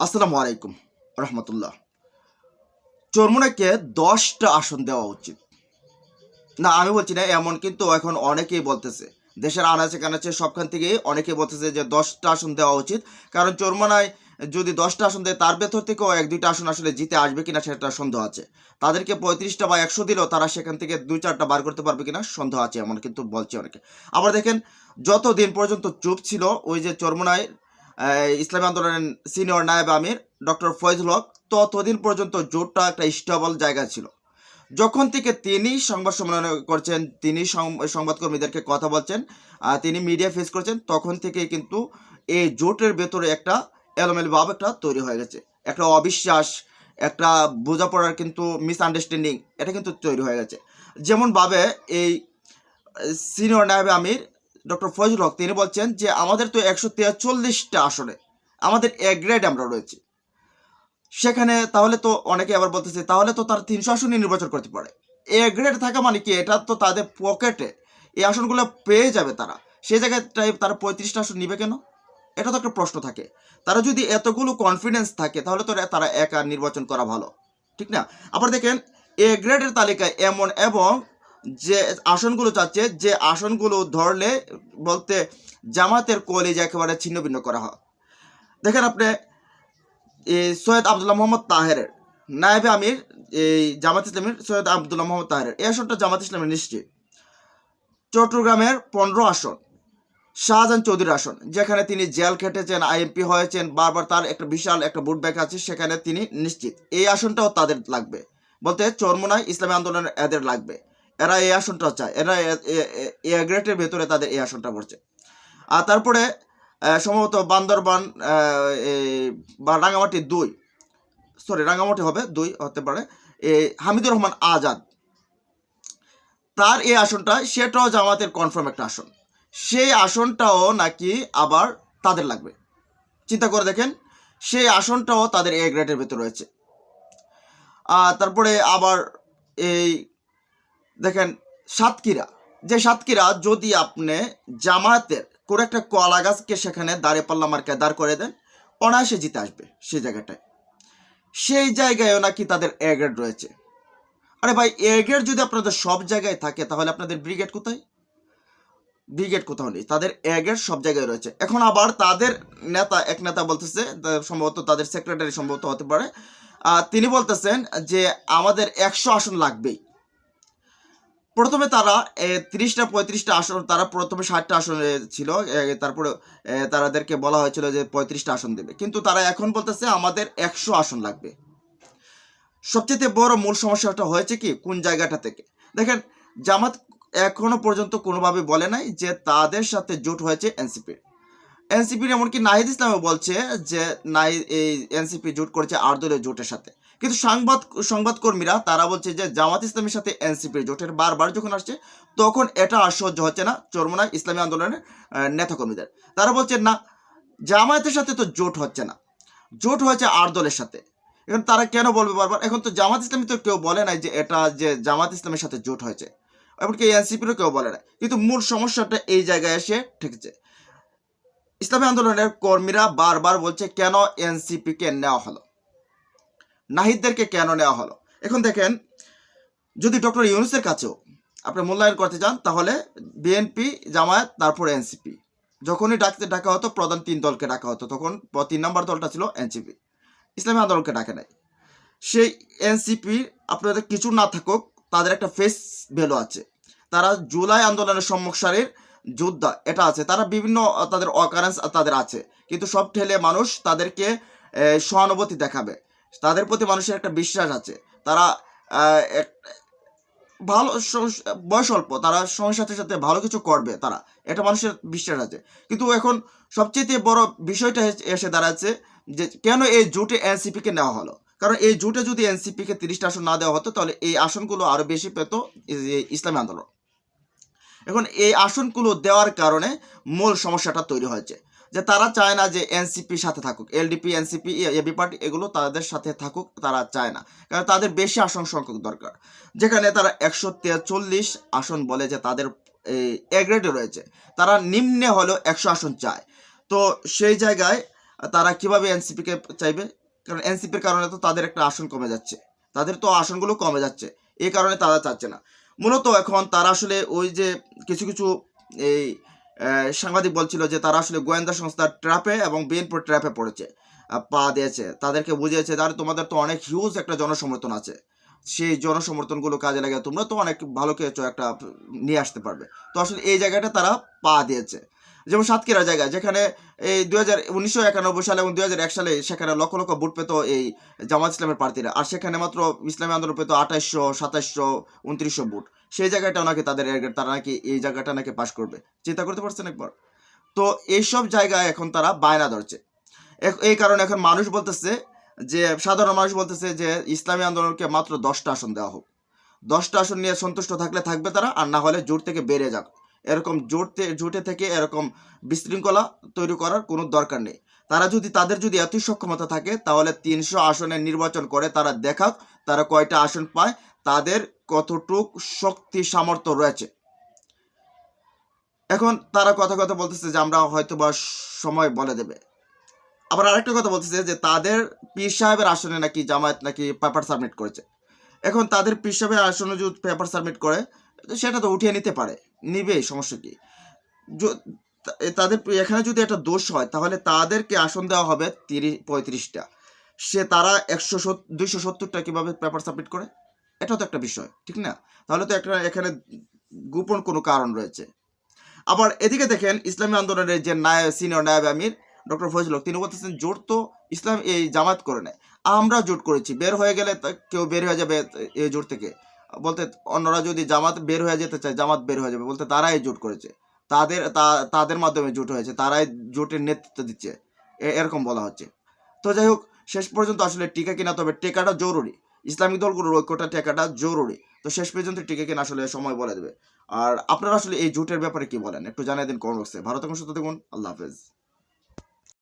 আসসালামু আলাইকুম, রহমতুল্লাহ। চরমুনাকে দশটা আসন দেওয়া উচিত। না, আমি বলছি না এমন, কিন্তু এখন অনেকেই বলতেছে। দেশের আনাচে কানাচে সবখান থেকেই অনেকেই বলতেছে যে দশটা আসন দেওয়া উচিত। কারণ চরমোনায় যদি দশটা আসন দেয়, তার ভেতর থেকেও এক, দুইটা আসন আসলে জিতে আসবে কিনা সেটা সন্দেহ আছে। তাদেরকে পঁয়ত্রিশটা বা একশো দিলেও তারা সেখান থেকে দুই, চারটা বার করতে পারবে কিনা সন্দেহ আছে এমন, কিন্তু বলছে অনেকে। আবার দেখেন যত দিন পর্যন্ত চুপ ছিল, ওই যে চরমোনায় ইসলামী আন্দোলনের সিনিয়র নায়েব আমির, ডক্টর ফয়জুল হক, ততদিন পর্যন্ত জোটটা একটা স্টেবল জায়গা ছিল। যখন থেকে তিনি সংবাদ সম্মেলন করছেন, তিনি সংবাদকর্মীদেরকে কথা বলছেন তিনি মিডিয়া ফেস করছেন, তখন থেকে কিন্তু এই জোটের ভেতরে একটা এলোমেলো ভাব একটা তৈরি হয়ে গেছে। একটা অবিশ্বাস, একটা বোঝাপড়ার কিন্তু মিসআন্ডারস্ট্যান্ডিং এটা কিন্তু তৈরি হয়ে গেছে। যেমনভাবে এই সিনিয়র নায়েবে আমির ডক্টর ফজল হক, তিনি বলছেন যে আমাদের তো একশো তেচল্লিশটা আসনে, আমাদের এ গ্রেড আমরা রয়েছি। সেখানে তাহলে তো অনেকে আবার বলতেছে, তাহলে তো তার তিনশো আসনই নির্বাচন করতে পারে। এ গ্রেড থাকা মানে কি? এটা তো তাদের পকেটে এই আসনগুলো পেয়ে যাবে তারা। সেই জায়গাটায় তারা পঁয়ত্রিশটা আসন নিবে কেন? এটা তো একটা প্রশ্ন থাকে। তারা যদি এতগুলো কনফিডেন্স থাকে, তাহলে তো তারা একা নির্বাচন করা ভালো। ঠিক না? আবার দেখেন, এ গ্রেডের তালিকায় এমন এবং যে আসনগুলো চাচ্ছে, যে আসনগুলো ধরলে বলতে জামাতের কলেজ একেবারে ছিন্ন ভিন্ন করা হয়। দেখেন আপনি সৈয়দ আবদুল্লাহ মোহাম্মদ তাহেরের, নায়েবে আমির, এই জামাত ইসলামের সৈয়দ আবদুল্লাহ মোহাম্মদ তাহের এই আসনটা জামাত ইসলামের নিশ্চিত চট্টগ্রামের পনেরো আসন, শাহজাহান চৌধুরীর আসন, যেখানে তিনি জেল খেটেছেন, আইএমপি হয়েছেন, বারবার তার একটা বিশাল একটা বুট ব্যাগ আছে, সেখানে তিনি নিশ্চিত। এই আসনটাও তাদের লাগবে। বলতে চরমোনায় ইসলামী আন্দোলনের এদের লাগবে। এরা এই আসনটা চায়। এরা এ- গ্রেটের ভেতরে তাদের এই আসনটা পড়ছে। আর তারপরে সম্ভবত বান্দরবান বা রাঙামাটি দুই সরি রাঙামাটি হবে, দুই হতে পারে এই হামিদুর রহমান আজাদ। তার এই আসনটা সেটাও জামাতের কনফার্ম একটা আসন। সেই আসনটাও নাকি আবার তাদের লাগবে। চিন্তা করে দেখেন, সেই আসনটাও তাদের এ গ্রেডের ভেতর রয়েছে। আর তারপরে আবার এই দেখেন, সাতক্ষীরা। যে সাতক্ষীরা, যদি আপনি জামায়াতের কোনো একটা কলা গাছকে সেখানে দাঁড়ে পাল্লা মার্কায় দাঁড় করে দেন, অনায়াসে জিতে আসবে সেই জায়গাটায়। সেই জায়গায়ও নাকি তাদের এ গ্রেড রয়েছে। আরে ভাই এ গ্রেড যদি আপনাদের সব জায়গায় থাকে, তাহলে আপনাদের ব্রিগেড কোথায়? ব্রিগেড কোথাও নেই। তাদের এ গ্রেড সব জায়গায় রয়েছে। এখন আবার তাদের নেতা, এক নেতা বলতেছে সম্ভবত তাদের সেক্রেটারি সম্ভবত হতে পারে। তিনি বলতেছেন যে, আমাদের একশো আসন লাগবেই। প্রথমে তারা তিরিশটা পঁয়ত্রিশটা আসন তারা প্রথমে ষাটটা আসন ছিল তারপরে এ, তাদেরকে বলা হয়েছিল যে পঁয়ত্রিশটা আসন দেবে। কিন্তু তারা এখন বলতেছে আমাদের একশো আসন লাগবে। সবচেয়ে বড় মূল সমস্যাটা হয়েছে কি? কোন জায়গাটা থেকে? দেখেন জামাত এখনও পর্যন্ত কোনোভাবে বলে নাই যে তাদের সাথে জোট হয়েছে এনসিপির এনসিপির এমনকি নাহিদ ইসলামও বলছে যে নাই এই এনসিপি জোট করেছে আট দলীয় জোটের সাথে। কিন্তু সংবাদ, সংবাদকর্মীরা তারা বলছে যে জামাত ইসলামের সাথে এনসিপির জোটের বারবার যখন আসছে, তখন এটা আর সহ্য হচ্ছে না চরমোনা ইসলামী আন্দোলনের নেতাকর্মীদের। তারা বলছে, না, জামায়াতের সাথে তো জোট হচ্ছে না। জোট হয়েছে আট দলের সাথে। এখন তারা কেন বলবে বারবার? এখন তো জামাত ইসলামী তো কেউ বলে নাই যে এটা যে জামাত ইসলামের সাথে জোট হয়েছে। এমনকি এনসিপিরও কেউ বলে না কিন্তু মূল সমস্যাটা এই জায়গায় এসে ঠেকেছে। ইসলামী আন্দোলনের কর্মীরা বারবার বলছে, কেন এনসিপিকে নেওয়া হলো? নাহিদদেরকে কেন নেওয়া হলো? এখন দেখেন, যদি ডক্টর ইউনুসের কাছেও আপনি মূল্যায়ন করতে চান তাহলে বিএনপি জামায়াত, তারপর এনসিপি যখনই ডাকতে ডাকা হতো, প্রধান তিন দলকে ডাকা হতো, তখন তিন নম্বর দলটা ছিল এনসিপি ইসলামী আন্দোলনকে ডাকে নাই। সেই এনসিপি আপনাদের কিছু না থাকুক, তাদের একটা ফেস ভ্যালু আছে। তারা জুলাই আন্দোলনের সম্মুখ সারির যোদ্ধা, এটা আছে। তারা বিভিন্ন, তাদের অকারেন্স তাদের আছে। কিন্তু সব ঠেলে মানুষ তাদেরকে সহানুভূতি দেখাবে। তাদের প্রতি মানুষের একটা বিশ্বাস আছে। তারা ভালো বয়স অল্প, তারা সময়ের সাথে সাথে ভালো কিছু করবে তারা। এটা মানুষের বিশ্বাস আছে। কিন্তু এখন সবচেয়ে বড় বিষয়টা এসে- এসে দাঁড়াচ্ছে যে কেন এই জোটে এনসিপিকে নেওয়া হলো? কারণ এই জোটে যদি এনসিপিকে তিরিশটা আসন না দেওয়া হতো, তাহলে এই আসনগুলো আরও বেশি পেত ইসলামী আন্দোলন। এখন এই আসনগুলো দেওয়ার কারণে মূল সমস্যাটা তৈরি হয়েছে। যে তারা চায় না যে এনসিপি সাথে থাকুক, এলডিপি, এনসিপি এবি পার্টি এগুলো তাদের সাথে থাকুক, তারা চায় না। কারণ তাদের বেশি আসন সংখ্যক দরকার। যেখানে তারা একশো তেচল্লিশ আসন বলে যে তাদের এগ্রেডে রয়েছে, তারা নিম্নে হলেও একশো আসন চায়। তো সেই জায়গায় তারা কীভাবে এনসিপিকে চাইবে? কারণ এনসিপির কারণে তো তাদের একটা আসন কমে যাচ্ছে। তাদের তো আসনগুলো কমে যাচ্ছে এই কারণে তারা চাচ্ছে না। মূলত এখন তারা আসলে ওই যে কিছু কিছু, এই সাংবাদিক বলছিল যে তারা আসলে গোয়েন্দা সংস্থার ট্র্যাপে এবং বিএনপির ট্র্যাপে পড়েছে পা দিয়েছে। তাদেরকে বুঝিয়েছে তার তোমাদের তো অনেক হিউজ একটা জনসমর্থন আছে। সেই জনসমর্থনগুলো কাজে লাগে তোমরা তো অনেক ভালো কিছু একটা, নিয়ে আসতে পারবে। তো আসলে এই জায়গাটা তারা পা দিয়েছে। যেমন সাতক্ষীরা জায়গা, যেখানে এই দুই সালে এবং দুই হাজার এক সালে সেখানে লক্ষ লক্ষ ভোট পেত এই জামাত ইসলামের প্রার্থীরা। আর সেখানে মাত্র ইসলামী আন্দোলন পেত আঠাইশশো, সাতাইশশো, উনত্রিশশো ভোট। সেই জায়গাটাও নাকি তাদের তারা নাকি এই জায়গাটা নাকি পাশ করবে। চিন্তা করতে পারছেন একবার? তো এইসব জায়গায় এখন তারা বায়না ধরছে। এই কারণে এখন মানুষ বলতেছে যে, সাধারণ মানুষ বলতেছে যে, ইসলামী আন্দোলনকে মাত্র দশটা আসন দেওয়া হোক। দশটা আসন নিয়ে সন্তুষ্ট থাকলে থাকবে তারা, আর না হলে জোট থেকে বেড়ে যাক। এরকম জোটতে জোটে থেকে এরকম বিশৃঙ্খলা তৈরি করার কোনো দরকার নেই। তারা যদি, তাদের যদি এতই সক্ষমতা থাকে, তাহলে তিনশো আসনের নির্বাচন করে তারা দেখাক, তারা কয়টা আসন পায়, তাদের কতটুক শক্তি সামর্থ্য রয়েছে। এখন তারা কথা কথা বলতেছে যে আমরা হয়তো বা সময় বলে দেবে। আবার আরেকটা কথা বলতেছে যে তাদের পীর সাহেবের আসনে নাকি জামায়াত নাকি পেপার সাবমিট করেছে। এখন তাদের পীর সাহেবের আসনে যদি পেপার সাবমিট করে সেটা তো উঠিয়ে নিতে পারে। নিবেই সমস্যা কি? তাদের এখানে যদি একটা দোষ হয়, তাহলে তাদেরকে আসন দেওয়া হবে তিরিশ, পঁয়ত্রিশটা। সে তারা একশো দুইশো সত্তরটা কীভাবে পেপার সাবমিট করে? এটাও তো একটা বিষয়, ঠিক না? তাহলে তো একটা, এখানে গোপন কোনো কারণ রয়েছে। আবার এদিকে দেখেন, ইসলামী আন্দোলনের যে নায়ব সিনিয়র নায়ব আমির, ডক্টর ফজল তিনি বলতেছেন, জোট তো ইসলাম, এই জামাত করে নেয়। আমরা জোট করেছি, বের হয়ে গেলে কেউ বের হয়ে যাবে এই জোট থেকে। বলতে অন্যরা যদি জামাত বের হয়ে যেতে চায়, জামাত বের হয়ে যাবে। বলতে তারাই জোট করেছে। তাদের তাদের মাধ্যমে জোট হয়েছে, তারাই জোটের নেতৃত্ব দিচ্ছে। এরকম বলা হচ্ছে। তো যাই হোক, শেষ পর্যন্ত আসলে টিকা কিনা, তবে টেকাটা জরুরি। ইসলামিক দলগুলোর ঐক্যটা টেকাটা জরুরি। তো শেষ পর্যন্ত টিকা কিনা আসলে সময় বলে দেবে। আর আপনারা আসলে এই জোটের ব্যাপারে কি বলেন? একটু জানিয়ে দিন কমেন্ট থাকুন, সুস্থ থাকুন। আল্লাহ হাফেজ।